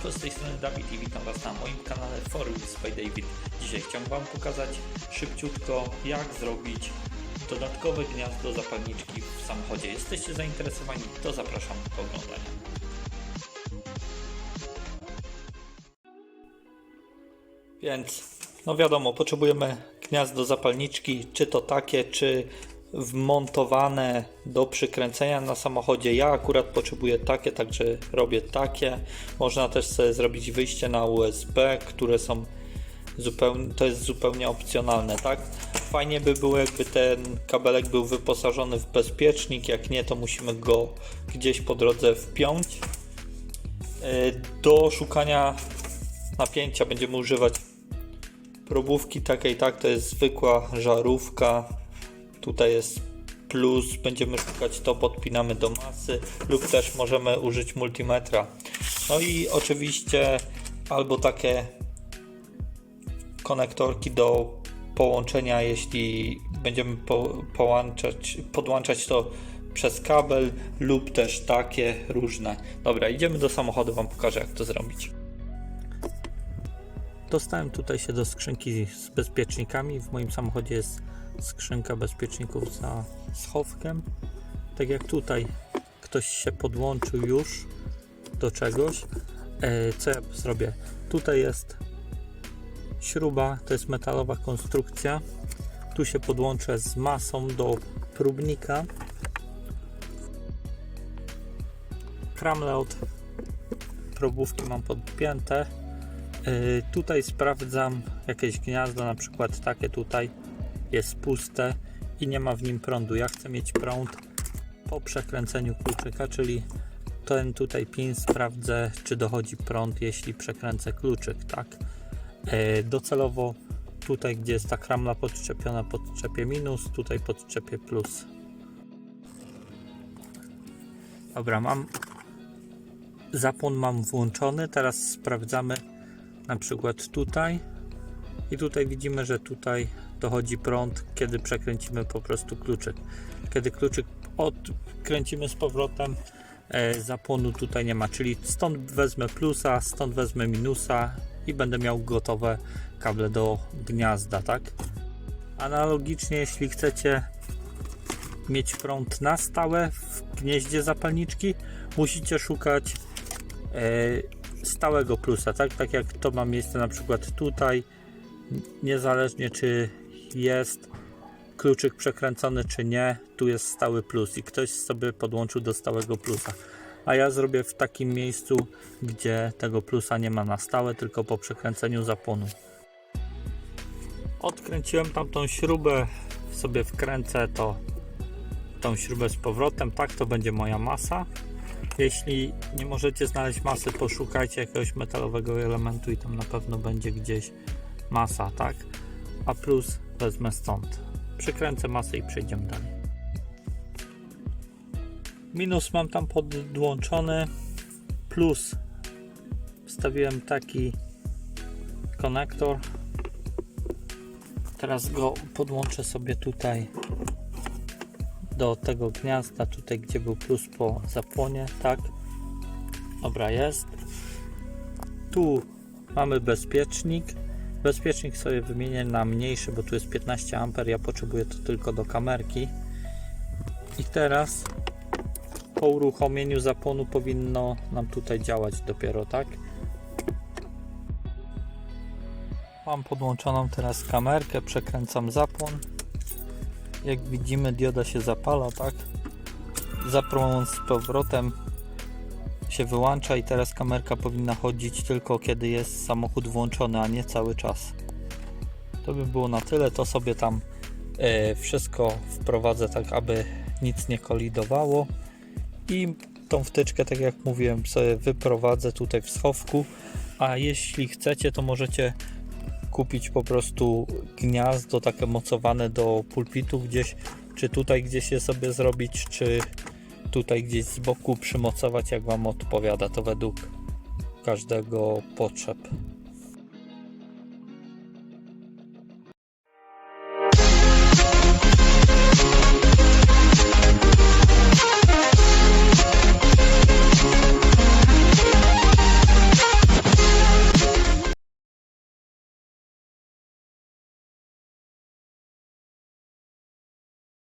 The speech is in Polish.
Siemanko, z tej strony Dawid i witam Was na moim kanale Forums by David. Dzisiaj chciałem Wam pokazać szybciutko jak zrobić dodatkowe gniazdo zapalniczki w samochodzie. Jesteście zainteresowani? To zapraszam do oglądania. Więc, no wiadomo, potrzebujemy gniazdo zapalniczki, czy to takie, czy wmontowane do przykręcenia na samochodzie. Ja akurat potrzebuję takie, także robię takie. Można też sobie zrobić wyjście na USB, które są zupełnie, to jest zupełnie opcjonalne, tak? Fajnie by było, jakby ten kabelek był wyposażony w bezpiecznik, jak nie, to musimy go gdzieś po drodze wpiąć. Yy, Do szukania napięcia będziemy używać probówki takiej, tak, to jest zwykła żarówka. Tutaj jest plus, będziemy szukać to, podpinamy do masy lub też możemy użyć multimetra. No i oczywiście albo takie konektorki do połączenia, jeśli będziemy po, połączać, podłączać to przez kabel lub też takie różne. Dobra, idziemy do samochodu, Wam pokażę jak to zrobić. Dostałem tutaj się do skrzynki z bezpiecznikami. W moim samochodzie jest skrzynka bezpieczników za schowkiem. Tak jak tutaj ktoś się podłączył już do czegoś. E, co ja zrobię? Tutaj jest śruba, to jest metalowa konstrukcja. Tu się podłączę z masą do próbnika. Kramle od probówki mam podpięte. Yy, tutaj sprawdzam jakieś gniazdo, na przykład takie tutaj jest puste i nie ma w nim prądu. Ja chcę mieć prąd po przekręceniu kluczyka, czyli ten tutaj pin sprawdzę, czy dochodzi prąd, jeśli przekręcę kluczyk, tak. Yy, docelowo tutaj, gdzie jest ta kramla podczepiona, podczepię minus, tutaj podczepię plus. Dobra, mam zapłon mam włączony, teraz sprawdzamy na przykład tutaj i tutaj widzimy, że tutaj dochodzi prąd, kiedy przekręcimy po prostu kluczyk. Kiedy kluczyk odkręcimy z powrotem, e, zapłonu tutaj nie ma, czyli stąd wezmę plusa, stąd wezmę minusa i będę miał gotowe kable do gniazda, tak? Analogicznie, jeśli chcecie mieć prąd na stałe w gnieździe zapalniczki, musicie szukać e, stałego plusa, tak? Tak jak to ma miejsce na przykład tutaj, niezależnie czy jest kluczyk przekręcony czy nie, tu jest stały plus i ktoś sobie podłączył do stałego plusa. A ja zrobię w takim miejscu, gdzie tego plusa nie ma na stałe, tylko po przekręceniu zapłonu. Odkręciłem tamtą śrubę, sobie wkręcę to tą śrubę z powrotem, tak to będzie moja masa. Jeśli nie możecie znaleźć masy, poszukajcie jakiegoś metalowego elementu i tam na pewno będzie gdzieś masa, tak? A plus wezmę stąd. Przykręcę masę i przejdziemy dalej. Minus mam tam podłączony. Plus wstawiłem taki konektor. Teraz go podłączę sobie tutaj do tego gniazda, tutaj gdzie był plus po zapłonie, tak. Dobra, jest. Tu mamy bezpiecznik. Bezpiecznik sobie wymienię na mniejszy, bo tu jest 15 A. Ja potrzebuję to tylko do kamerki. I teraz po uruchomieniu zapłonu powinno nam tutaj działać dopiero, tak? Mam podłączoną teraz kamerkę, przekręcam zapłon jak widzimy dioda się zapala, tak? Zapłon z powrotem się wyłącza i teraz kamerka powinna chodzić tylko kiedy jest samochód włączony, a nie cały czas. To by było na tyle, to sobie tam e, wszystko wprowadzę tak, aby nic nie kolidowało i tą wtyczkę, tak jak mówiłem, sobie wyprowadzę tutaj w schowku, a jeśli chcecie, to możecie kupić po prostu gniazdo takie mocowane do pulpitu gdzieś, czy tutaj gdzieś je sobie zrobić, czy tutaj gdzieś z boku przymocować, jak Wam odpowiada, to według każdego potrzeb.